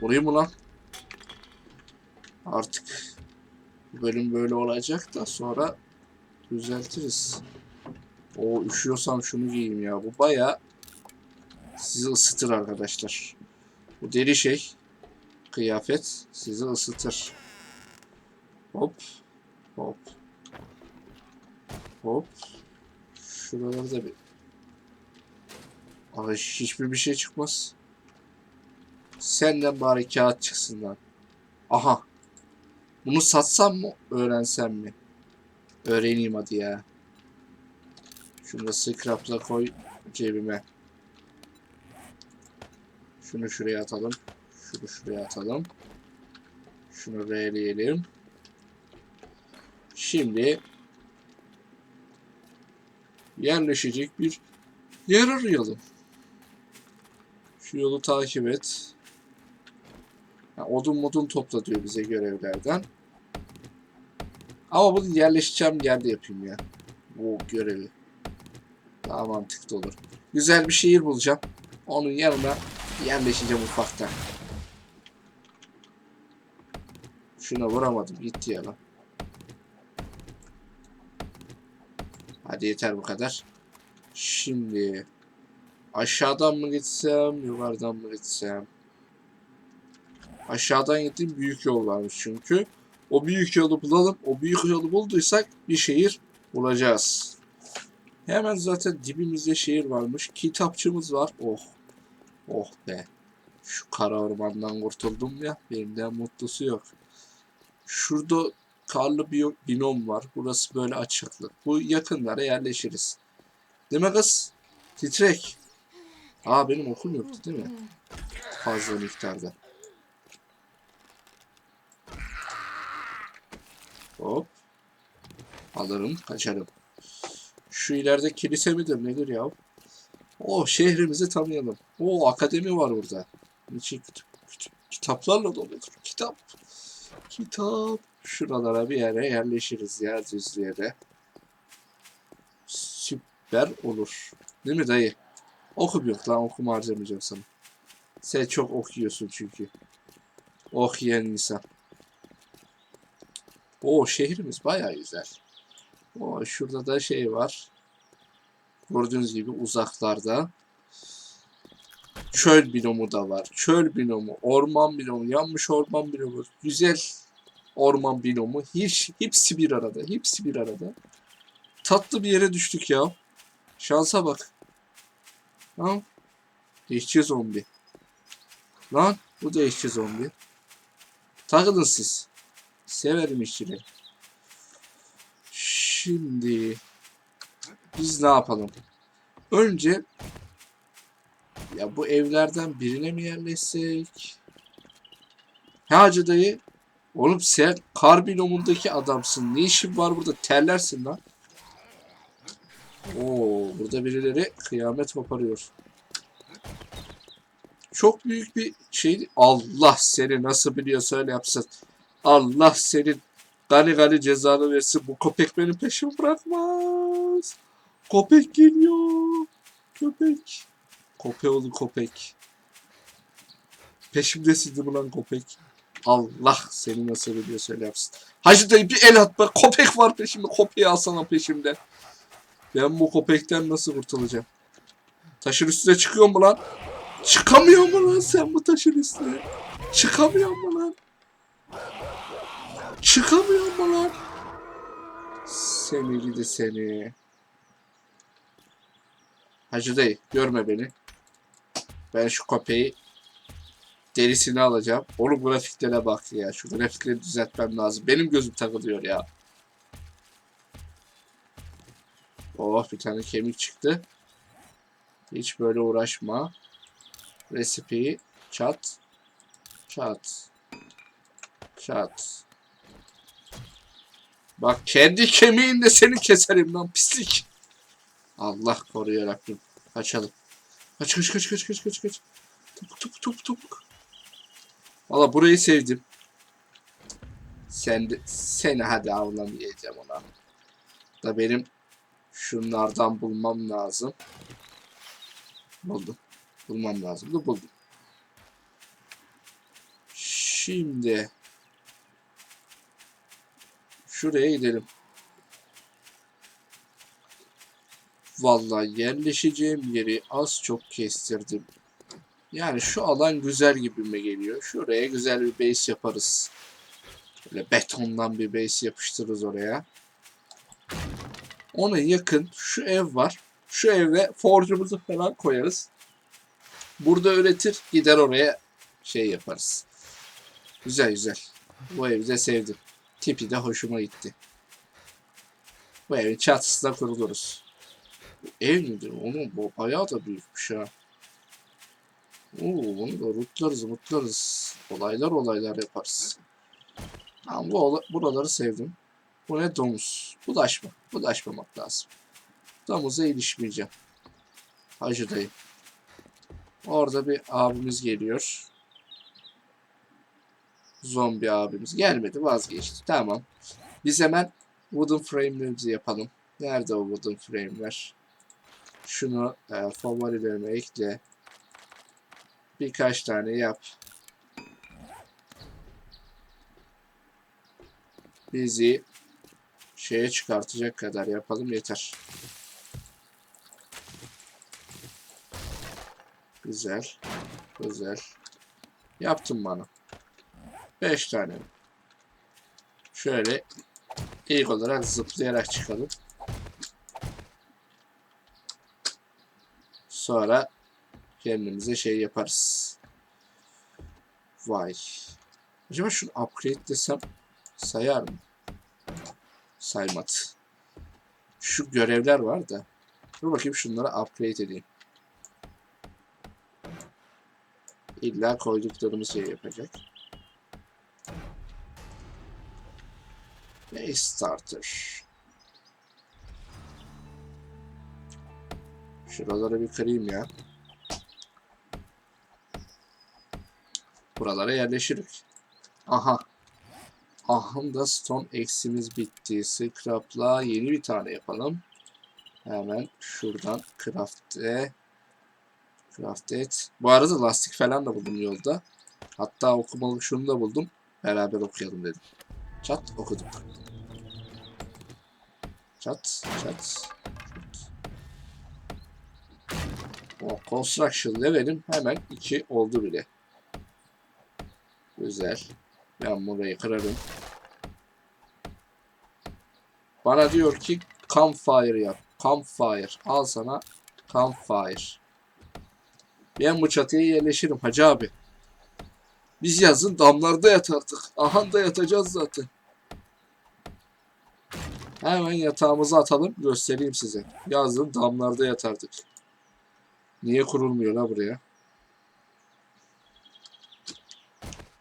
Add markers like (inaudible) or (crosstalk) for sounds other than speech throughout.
Vurayım mı lan? Artık bölüm böyle olacak da sonra düzeltiriz. O üşüyorsam şunu giyeyim ya. Bu baya sizi ısıtır arkadaşlar. Bu deri şey kıyafet sizi ısıtır. Hop. Hop. Hop. Şuralarda bir Ay hiçbir bir şey çıkmaz. Senden bari kağıt çıksın lan. Aha. Bunu satsam mı? Öğrensem mi? Öğreneyim hadi ya. Şunu da scrap'la koy cebime. Şunu şuraya atalım. Şunu şuraya atalım. Şunu R'leyelim. Şimdi yerleşecek bir yer arayalım. Şu yolu takip et. Odun modun topla diyor bize görevlerden. Ama bunu yerleşeceğim yerde yapayım ya. Bu görevi. Daha mantıklı olur. Güzel bir şehir bulacağım. Onun yanına yerleşeceğim ufaktan. Şuna vuramadım. Gitti ya lan. Hadi yeter bu kadar. Şimdi aşağıdan mı gitsem, yukarıdan mı gitsem? Aşağıdan gittiğim büyük yol varmış çünkü. O büyük yolu bulalım. O büyük yolu bulduysak bir şehir bulacağız. Hemen zaten dibimizde şehir varmış. Kitapçımız var. Oh. Oh be. Şu kara ormandan kurtuldum ya. Benimden mutlusu yok. Şurada karlı bir binom var. Burası böyle açıklık. Bu yakınlara yerleşiriz. Değil mi kız? Titrek. Aa benim okul yoktu değil mi? Fazla miktarda. Hop. Alırım, kaçarım. Şu ileride kilise midir nedir ya? O şehrimizi tanıyalım. O akademi var burada. İçi kütüp, kütüp, kitaplarla doludur. Kitap. Kitap. Şuralara bir yere yerleşiriz ya düzlüğe Süper olur. Değil mi dayı? Okum yok lan okuma harcamayacağım sana. Sen çok okuyorsun çünkü. Okuyan insan. O şehrimiz bayağı güzel. O şurada da şey var. Gördüğünüz gibi uzaklarda. Çöl binomu da var. Çöl binomu, orman binomu, yanmış orman binomu, güzel orman binomu. Hiç, hepsi bir arada. Hepsi bir arada. Tatlı bir yere düştük ya. Şansa bak. Lan. Değişçi zombi. Lan bu değişçi zombi. Takılın siz. Severim işçileri. Şimdi biz ne yapalım? Önce ya bu evlerden birine mi yerleşsek? Ha Hacı dayı Oğlum sen kar binomundaki adamsın. Ne işin var burada? Terlersin lan. Oo, burada birileri kıyamet koparıyor. Çok büyük bir şey. Allah seni nasıl biliyorsa öyle yapsın. Allah senin gani gani cezanı versin. Bu köpek benim peşimi bırakmaz. Köpek geliyor. Köpek. Köpek. Peşimdesin değil mi lan köpek? Allah seni nasıl biliyorsa öyle yapsın. Hacı dayı bir el at bak. Köpek var peşimde. Köpeği alsana peşimden. Ben bu köpekten nasıl kurtulacağım? Taşın üstüne çıkıyor mu lan? Çıkamıyor mu lan sen bu taşın üstüne? Çıkamıyor mu lan? Çıkamıyor mu lan? Seni gidi seni. Hacı dayı görme beni. Ben şu köpeği derisini alacağım. Oğlum grafiklere bak ya. Şu grafikleri düzeltmem lazım. Benim gözüm takılıyor ya. Oh bir tane kemik çıktı. Hiç böyle uğraşma. Recipe çat çat çat. Bak kendi kemiğinle seni keserim lan pislik. Allah koruyor Rabbim. Kaçalım. Kaç kaç kaç kaç kaç kaç kaç. Topuk topuk topuk topuk. Valla burayı sevdim. Sen de, seni hadi avlamayacağım ona. Da benim şunlardan bulmam lazım. Buldum. Bulmam lazım da buldum. Şimdi şuraya gidelim. Vallahi yerleşeceğim yeri az çok kestirdim. Yani şu alan güzel gibime geliyor. Şuraya güzel bir base yaparız. Böyle betondan bir base yapıştırırız oraya. Ona yakın şu ev var. Şu eve forge'umuzu falan koyarız. Burada öğretir gider oraya şey yaparız. Güzel güzel. Bu evi de sevdim. Tipi de hoşuma gitti. Bu evin çatısında kuruluruz. Ev midir? Onun bu bayağı da büyükmüş ha. Oo, bunu da rutlarız mutlarız. Olaylar olaylar yaparız. Tamam, bu buraları sevdim. Bu ne domuz? Bulaşma. Bulaşmamak lazım. Domuza ilişmeyeceğim. Hacı dayı. Orada bir abimiz geliyor. Zombi abimiz. Gelmedi vazgeçti. Tamam. Biz hemen wooden frame'lerimizi yapalım. Nerede o wooden frame'ler? Şunu e, favorilerime ekle. Birkaç tane yap. Bizi şeye çıkartacak kadar yapalım yeter. Güzel. Güzel. Yaptın bana. 5 tane. Şöyle ilk olarak zıplayarak çıkalım. Sonra kendimize şey yaparız. Vay. Acaba şunu upgrade desem sayar mı? Saymadı. Şu görevler var da. Dur bakayım şunları upgrade edeyim. İlla koyduklarımız şey yapacak. Ve starter. Şuraları bir kırayım ya. Buralara yerleşirik. Aha. Ahında stone eksimiz bitti. Scrap'la yeni bir tane yapalım. Hemen şuradan craft'e craft et. Bu arada lastik falan da buldum yolda. Hatta okumalık şunu da buldum. Beraber okuyalım dedim. Çat okuduk. Çat çat. O construction level'im hemen 2 oldu bile. Güzel. Ben burayı kırarım. Bana diyor ki campfire yap. Campfire. Al sana campfire. Ben bu çatıya yerleşirim hacı abi. Biz yazın damlarda yatardık. Aha da yatacağız zaten. Hemen yatağımızı atalım göstereyim size. Yazın damlarda yatardık. Niye kurulmuyor la buraya?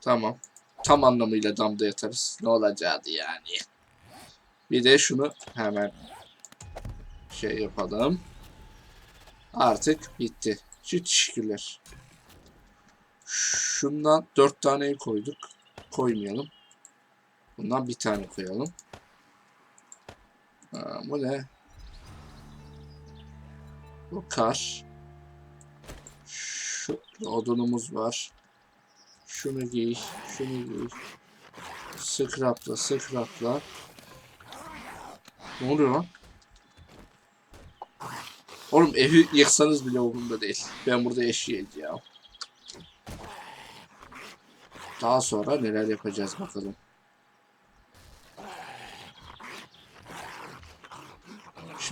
Tamam. Tam anlamıyla damda yatarız. Ne olacaktı yani? Bir de şunu hemen şey yapalım. Artık bitti. Çok teşekkürler. Şundan dört taneyi koyduk. Koymayalım. Bundan bir tane koyalım. Ha, bu ne? Bu kar. Şu odunumuz var. Şunu giy, şunu giy. Scrapla, scrapla. Ne oluyor lan? Oğlum evi yıksanız bile umurumda değil. Ben burada yaşayacağım. Daha sonra neler yapacağız bakalım.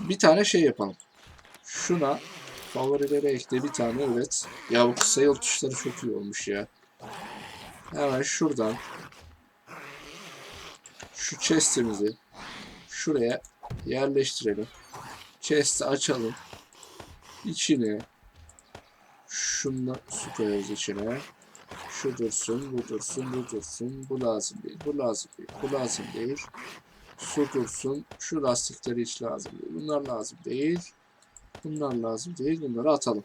Bir tane şey yapalım. Şuna favorilere ekle bir tane üret. Ya bu kısa yol tuşları çok iyi olmuş ya. Hemen şuradan şu chest'imizi şuraya yerleştirelim. Chest'i açalım. İçine şundan su koyarız içine. Şu dursun, bu dursun, bu dursun. Bu lazım değil, bu lazım değil, bu lazım değil. Su dursun. Şu lastikleri hiç lazım değil. Bunlar lazım değil. Bunlar lazım değil. Bunları atalım.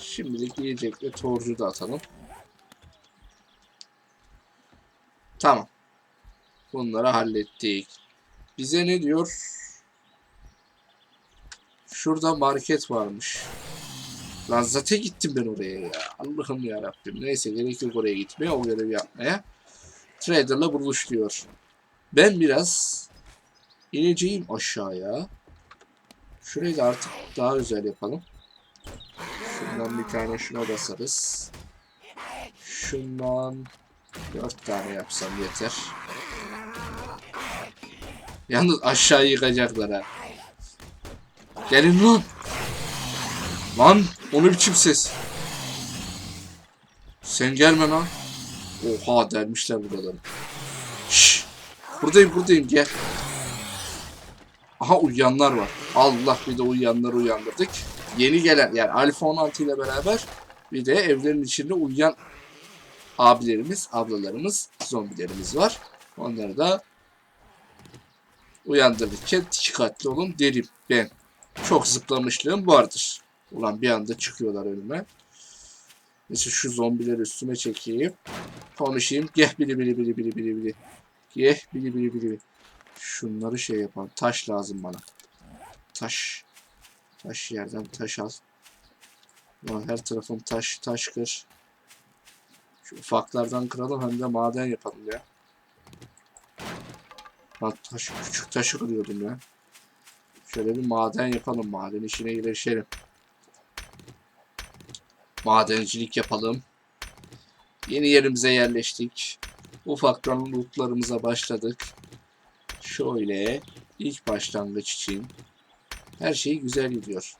Şimdilik yiyecekle torcu da atalım. Tamam. Bunları hallettik. Bize ne diyor? Şurada market varmış. Lan zaten gittim ben oraya ya. Allah'ım ya. Neyse gerek yok oraya gitmeye, o görevi yapmaya. Trader'la buluşuyor. Ben biraz ineceğim aşağıya. Şurayı da artık daha güzel yapalım. Şundan bir tane şuna basarız. Şundan dört tane yapsam yeter. Yalnız aşağı yıkacaklar ha. Gelin lan. Lan onu biçim ses. Sen gelme lan. Oha dermişler buraları. Şşş. Buradayım buradayım gel. Aha uyuyanlar var. Allah bir de uyuyanları uyandırdık. Yeni gelen yani Alfa 16 ile beraber bir de evlerin içinde uyuyan abilerimiz, ablalarımız, zombilerimiz var. Onları da uyandırırken dikkatli olun derim ben. Çok zıplamışlığım vardır. Ulan bir anda çıkıyorlar önüme. Mesela şu zombileri üstüme çekeyim. Konuşayım. Geh bili bili bili bili bili bili. Geh bili bili bili. Şunları şey yapan. Taş lazım bana. Taş. Taş yerden taş al. Ulan her tarafım taş. Taş kır. Şu ufaklardan kıralım hem de maden yapalım ya. Lan taş, küçük taşı kırıyordum ya. Şöyle bir maden yapalım. Maden işine girişelim. Madencilik yapalım. Yeni yerimize yerleştik. Ufaktan lootlarımıza başladık. Şöyle ilk başlangıç için her şey güzel gidiyor.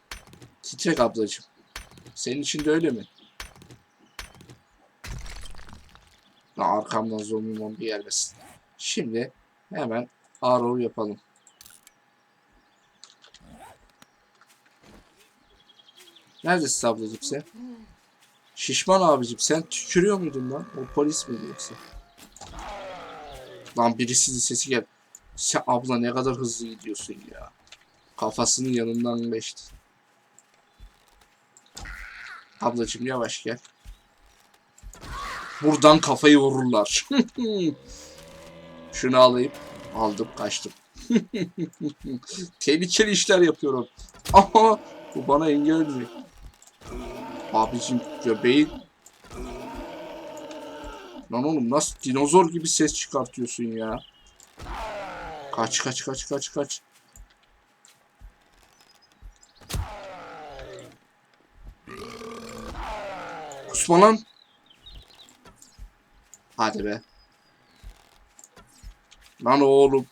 Titrek ablacığım. Senin için de öyle mi? Ha, arkamdan zombi mombi gelmesin. Şimdi hemen arrow yapalım. Neredesin ablacığım sen? Şişman abicim sen tükürüyor muydun lan? O polis miydi yoksa? Lan birisinin sesi gel. Sen abla ne kadar hızlı gidiyorsun ya. Kafasının yanından geçti. Ablacığım yavaş gel. Buradan kafayı vururlar. (laughs) Şunu alayım. Aldım kaçtım. (laughs) Tehlikeli işler yapıyorum. Ama bu bana engel olacak. Abicim göbeğin. Lan oğlum nasıl dinozor gibi ses çıkartıyorsun ya. Kaç kaç kaç kaç kaç. Kusma lan. Hadi be. Lan oğlum.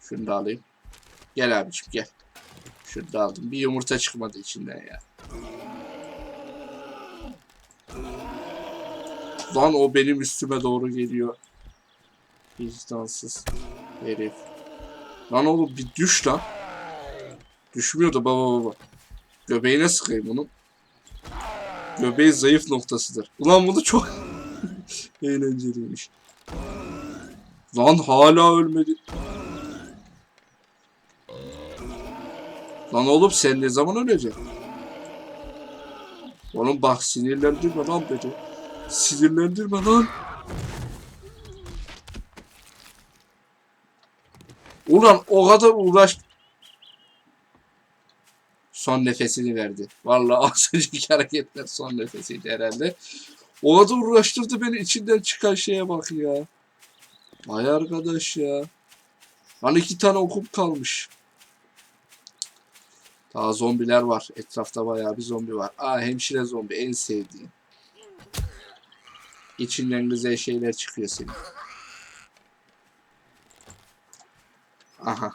Şunu da alayım. Gel abiciğim gel. Şunu da aldım. Bir yumurta çıkmadı içinden ya. Lan o benim üstüme doğru geliyor. Vicdansız herif. Lan oğlum bir düş lan. Düşmüyordu baba baba. Göbeğine sıkayım bunu. Göbeği zayıf noktasıdır. Ulan bu da çok (laughs) eğlenceliymiş. Lan hala ölmedi. Lan oğlum sen ne zaman öleceksin? Oğlum bak sinirlendirme lan beni. Sinirlendirme lan. Ulan o kadar uğraş. Son nefesini verdi. Vallahi (laughs) az önceki hareketler son nefesiydi herhalde. O kadar uğraştırdı beni içinden çıkan şeye bak ya. Vay arkadaş ya. Lan iki tane okum kalmış. Daha zombiler var. Etrafta bayağı bir zombi var. Aa hemşire zombi en sevdiğim. İçinden güzel şeyler çıkıyor senin. Aha.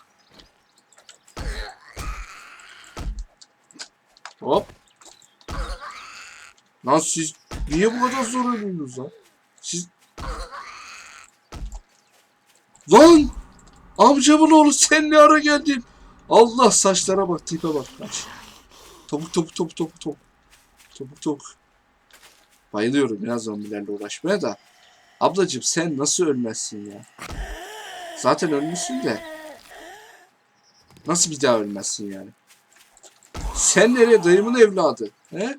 Hop. Lan siz niye bu kadar zor ölüyorsunuz lan? Siz... Lan! Amcamın oğlu sen ne ara geldin? Allah saçlara bak tipe bak. Topuk topuk topuk topuk topuk. Topuk topuk. Bayılıyorum ya zombilerle uğraşmaya da. Ablacım sen nasıl ölmezsin ya? Zaten ölmüşsün de. Nasıl bir daha ölmezsin yani? Sen nereye dayımın evladı? He?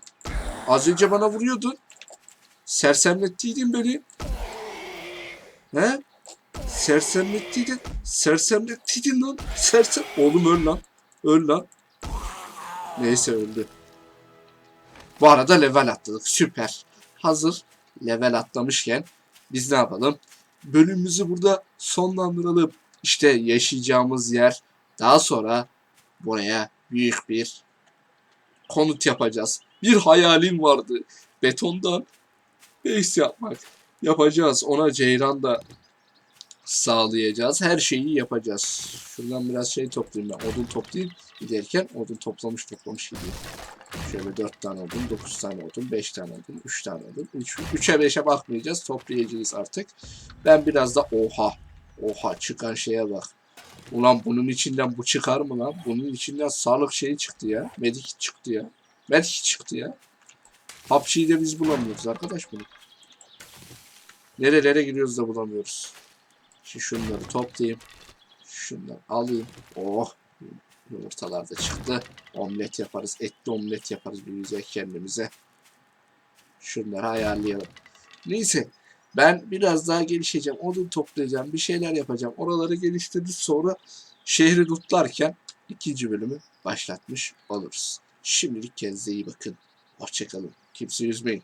Az önce bana vuruyordun. Sersemlettiydin beni. He? Sersemlettiydin. Sersemlettiydin lan. (laughs) Sersem. Oğlum öl lan. Öl lan. Neyse öldü. Bu arada level atladık. Süper. Hazır level atlamışken biz ne yapalım? Bölümümüzü burada sonlandıralım. İşte yaşayacağımız yer. Daha sonra buraya büyük bir konut yapacağız. Bir hayalim vardı. Betondan base yapmak. Yapacağız. Ona ceyran da sağlayacağız. Her şeyi yapacağız. Şuradan biraz şey toplayayım ben. Odun toplayayım. Giderken odun toplamış toplamış gideyim. Şöyle 4 tane odun, 9 tane odun, 5 tane odun, 3 tane odun. 3, 3'e 5'e bakmayacağız. Toplayacağız artık. Ben biraz da oha. Oha çıkan şeye bak. Ulan bunun içinden bu çıkar mı lan? Bunun içinden sağlık şeyi çıktı ya. Medik çıktı ya. Medik çıktı ya. Hapçıyı da biz bulamıyoruz arkadaş bunu. Nerelere giriyoruz da bulamıyoruz. Şimdi şunları toplayayım. Şunları alayım. Oh. Yumurtalar da çıktı. Omlet yaparız. Etli omlet yaparız bir güzel kendimize. Şunları ayarlayalım. Neyse. Ben biraz daha gelişeceğim. Odun toplayacağım. Bir şeyler yapacağım. Oraları geliştirdik sonra şehri tutlarken ikinci bölümü başlatmış oluruz. Şimdilik kendinize iyi bakın. Hoşçakalın. Kimse üzmeyin.